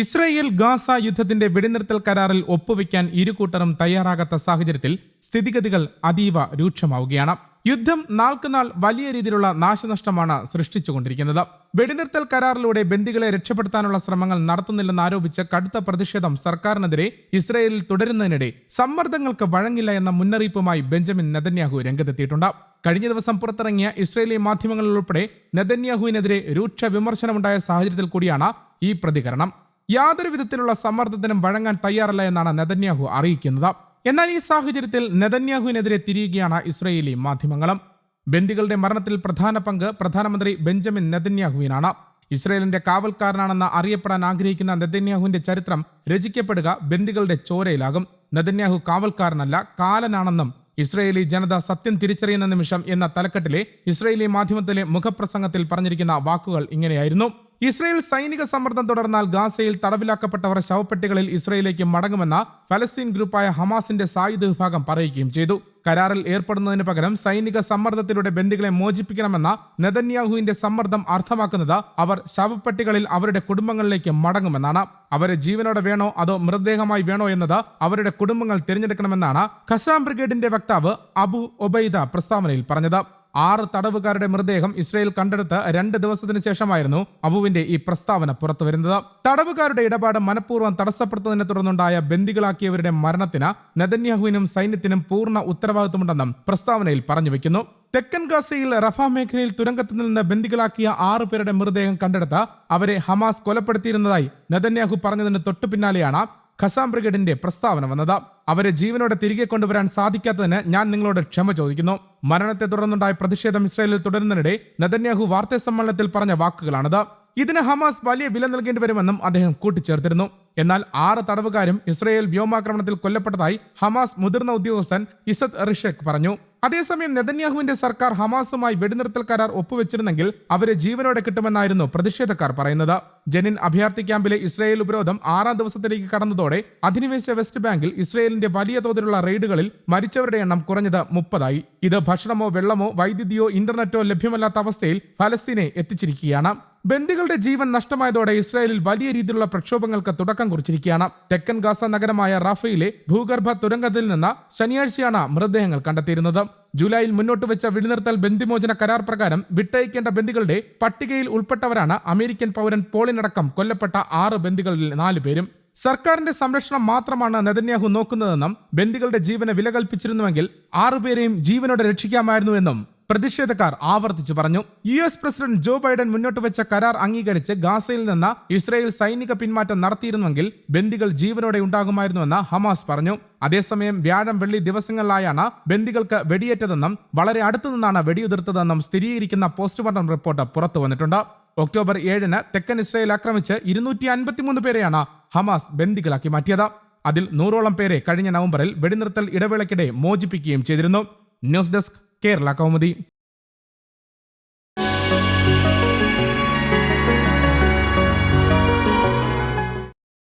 Israel Gaza യുദ്ധത്തിന്റെ വെടിനിർത്തൽ കരാറിൽ ഒപ്പുവെക്കാൻ ഇരുകൂട്ടരും തയ്യാറാകാത്ത സാഹചര്യത്തിൽ സ്ഥിതിഗതികൾ അതീവ രൂക്ഷമാവുകയാണ്. യുദ്ധം നാൾക്കുനാൾ വലിയ രീതിയിലുള്ള നാശനഷ്ടമാണ് സൃഷ്ടിച്ചുകൊണ്ടിരിക്കുന്നത്. വെടിനിർത്തൽ കരാറിലൂടെ ബന്ദികളെ രക്ഷപ്പെടുത്താനുള്ള ശ്രമങ്ങൾ നടത്തുന്നില്ലെന്ന് ആരോപിച്ച് കടുത്ത പ്രതിഷേധം സർക്കാരിനെതിരെ ഇസ്രയേലിൽ തുടരുന്നതിനിടെ സമ്മർദ്ദങ്ങൾക്ക് വഴങ്ങില്ല എന്ന മുന്നറിയിപ്പുമായി ബെഞ്ചമിൻ നെതന്യാഹു രംഗത്തെത്തിയിട്ടുണ്ട്. കഴിഞ്ഞ ദിവസം പുറത്തിറങ്ങിയ ഇസ്രയേലി മാധ്യമങ്ങളിൽ ഉൾപ്പെടെ നെതന്യാഹുവിനെതിരെ രൂക്ഷ വിമർശനമുണ്ടായ സാഹചര്യത്തിൽ കൂടിയാണ് ഈ പ്രതികരണം. യാതൊരു വിധത്തിലുള്ള സമ്മർദ്ദത്തിനും വഴങ്ങാൻ തയ്യാറല്ല എന്നാണ് നെതന്യാഹു അറിയിക്കുന്നത്. എന്നാൽ ഈ സാഹചര്യത്തിൽ നെതന്യാഹുവിനെതിരെ തിരിയുകയാണ് ഇസ്രയേലി മാധ്യമങ്ങളും. ബന്ദികളുടെ മരണത്തിൽ പ്രധാന പങ്ക് പ്രധാനമന്ത്രി ബെഞ്ചമിൻ നെതന്യാഹുവിനാണ്. ഇസ്രയേലിന്റെ കാവൽക്കാരനാണെന്ന് അറിയപ്പെടാൻ ആഗ്രഹിക്കുന്ന നെതന്യാഹുവിന്റെ ചരിത്രം രചിക്കപ്പെടുക ബന്ദികളുടെ ചോരയിലാകും. നെതന്യാഹു കാവൽക്കാരനല്ല കാലനാണെന്നും ഇസ്രയേലി ജനത സത്യം തിരിച്ചറിയുന്ന നിമിഷം എന്ന തലക്കെട്ടിലെ ഇസ്രയേലി മാധ്യമത്തിലെ മുഖപ്രസംഗത്തിൽ പറഞ്ഞിരിക്കുന്ന വാക്കുകൾ ഇങ്ങനെയായിരുന്നു. ഇസ്രയേൽ സൈനിക സമ്മർദ്ദം തുടർന്നാൽ ഗാസയിൽ തടവിലാക്കപ്പെട്ടവർ ശവപ്പെട്ടികളിൽ ഇസ്രയേലിലേക്ക് മടങ്ങുമെന്ന ഫലസ്തീൻ ഗ്രൂപ്പായ ഹമാസിന്റെ സായുധ വിഭാഗം പറയുകയും ചെയ്തു. കരാറിൽ ഏർപ്പെടുന്നതിന് പകരം സൈനിക സമ്മർദ്ദത്തിലൂടെ ബന്ദികളെ മോചിപ്പിക്കണമെന്ന നെതന്യാഹുവിന്റെ സമ്മർദ്ദം അർത്ഥമാക്കുന്നത് അവർ ശവപ്പെട്ടികളിൽ അവരുടെ കുടുംബങ്ങളിലേക്ക് മടങ്ങുമെന്നാണ്. അവരെ ജീവനോടെ വേണോ അതോ മൃതദേഹമായി വേണോ എന്നത് അവരുടെ കുടുംബങ്ങൾ തിരഞ്ഞെടുക്കണമെന്നാണ് ഖസാം ബ്രിഗേഡിന്റെ വക്താവ് അബു ഒബൈദ പ്രസ്താവനയിൽ പറഞ്ഞത്. ആറ് തടവുകാരുടെ മൃതദേഹം ഇസ്രയേൽ കണ്ടെടുത്ത് രണ്ട് ദിവസത്തിന് ശേഷമായിരുന്നു അബുവിന്റെ ഈ പ്രസ്താവന പുറത്തുവരുന്നത് തടവുകാരുടെ ഇടപാട് മനഃപൂർവം തടസ്സപ്പെടുത്തുന്നതിനെ തുടർന്നുണ്ടായ ബന്ദികളാക്കിയവരുടെ മരണത്തിന് നെതന്യാഹുവിനും സൈന്യത്തിനും പൂർണ ഉത്തരവാദിത്വമുണ്ടെന്നും പ്രസ്താവനയിൽ പറഞ്ഞു വെക്കുന്നു. തെക്കൻ ഗാസയിൽ റഫ മേഖലയിൽ തുരങ്കത്തിൽ നിന്ന് ബന്ദികളാക്കിയ ആറ് പേരുടെ മൃതദേഹം കണ്ടെടുത്ത് അവരെ ഹമാസ് കൊലപ്പെടുത്തിയിരുന്നതായി നെതന്യാഹു പറഞ്ഞതിന് തൊട്ടു പിന്നാലെയാണ് ഖസാം ബ്രിഗേഡിന്റെ പ്രസ്താവന വന്നത്. അവരെ ജീവനോടെ തിരികെ കൊണ്ടുവരാൻ സാധിക്കാത്തതിന് ഞാൻ നിങ്ങളോട് ക്ഷമ ചോദിക്കുന്നു. മരണത്തെ തുടർന്നുണ്ടായ പ്രതിഷേധം ഇസ്രായേലിൽ തുടരുന്നതിനിടെ നെതന്യാഹു വാർത്താ സമ്മേളനത്തിൽ പറഞ്ഞ വാക്കുകളാണിത്. ഇതിന് ഹമാസ് വലിയ വില നൽകേണ്ടി വരുമെന്നും അദ്ദേഹം കൂട്ടിച്ചേർത്തിരുന്നു. എന്നാൽ ആറ് തടവുകാരും ഇസ്രയേൽ വ്യോമാക്രമണത്തിൽ കൊല്ലപ്പെട്ടതായി ഹമാസ് മുതിർന്ന ഉദ്യോഗസ്ഥൻ ഇസദ് റിഷേഖ് പറഞ്ഞു. അതേസമയം നെതന്യാഹുവിന്റെ സർക്കാർ ഹമാസുമായി വെടിനിർത്തൽ കരാർ ഒപ്പുവെച്ചിരുന്നെങ്കിൽ അവരെ ജീവനോടെ കിട്ടുമെന്നായിരുന്നു പ്രതിഷേധക്കാർ പറയുന്നത്. ജനിൻ അഭയാർത്ഥി ക്യാമ്പിലെ ഇസ്രായേൽ ഉപരോധം ആറാം ദിവസത്തിലേക്ക് കടന്നതോടെ അധിനിവേശ വെസ്റ്റ് ബാങ്കിൽ ഇസ്രായേലിന്റെ വലിയ തോതിലുള്ള റെയ്ഡുകളിൽ മരിച്ചവരുടെ എണ്ണം കുറഞ്ഞത് മുപ്പതായി. ഇത് ഭക്ഷണമോ വെള്ളമോ വൈദ്യുതിയോ ഇന്റർനെറ്റോ ലഭ്യമല്ലാത്ത അവസ്ഥയിൽ ഫലസ്തീനെ എത്തിച്ചിരിക്കുകയാണ്. ബന്ദികളുടെ ജീവൻ നഷ്ടമായതോടെ ഇസ്രായേലിൽ വലിയ രീതിയിലുള്ള പ്രക്ഷോഭങ്ങൾക്ക് തുടക്കം കുറിച്ചിരിക്കുകയാണ്. തെക്കൻ ഗാസ നഗരമായ റാഫയിലെ ഭൂഗർഭ തുരങ്കത്തിൽ നിന്ന് ശനിയാഴ്ചയാണ് മൃതദേഹങ്ങൾ കണ്ടെത്തിയിരുന്നത്. ജൂലൈയിൽ മുന്നോട്ട് വെച്ച വെടിനിർത്തൽ ബന്ദിമോചന കരാർ പ്രകാരം വിട്ടയക്കേണ്ട ബന്ദികളുടെ പട്ടികയിൽ ഉൾപ്പെട്ടവരാണ് അമേരിക്കൻ പൗരൻ പോളിനടക്കം കൊല്ലപ്പെട്ട ആറ് ബന്ദികളിൽ നാല് പേരും. സർക്കാരിന്റെ സംരക്ഷണം മാത്രമാണ് നെതന്യാഹു നോക്കുന്നതെന്നും ബന്ദികളുടെ ജീവന് വില കൽപ്പിച്ചിരുന്നുവെങ്കിൽ ആറുപേരെയും ജീവനോടെ രക്ഷിക്കാമായിരുന്നുവെന്നും പ്രതിഷേധക്കാർ ആവർത്തിച്ചു പറഞ്ഞു. U S president Joe Biden മുന്നോട്ട് വെച്ച കരാർ അംഗീകരിച്ച് ഗാസയിൽ നിന്ന് ഇസ്രയേൽ സൈനിക പിന്മാറ്റം നടത്തിയിരുന്നുവെങ്കിൽ ബന്ദികൾ ജീവനോടെ ഉണ്ടാകുമായിരുന്നുവെന്ന് ഹമാസ് പറഞ്ഞു. അതേസമയം വ്യാഴം വെള്ളി ദിവസങ്ങളിലായാണ് ബന്ദികൾക്ക് വെടിയേറ്റതെന്നും വളരെ അടുത്തു നിന്നാണ് വെടിയുതിർത്തതെന്നും സ്ഥിരീകരിക്കുന്ന പോസ്റ്റ്മോർട്ടം റിപ്പോർട്ട് പുറത്തു വന്നിട്ടുണ്ട്. ഒക്ടോബർ ഏഴിന് തെക്കൻ ഇസ്രയേൽ ആക്രമിച്ച് ഇരുന്നൂറ്റി അൻപത്തിമൂന്ന് പേരെയാണ് ഹമാസ് ബന്ദികളാക്കി മാറ്റിയത്. അതിൽ നൂറോളം പേരെ കഴിഞ്ഞ നവംബറിൽ വെടിനിർത്തൽ ഇടവേളയ്ക്കിടെ മോചിപ്പിക്കുകയും ചെയ്തിരുന്നു. News desk Kerala Kaumudi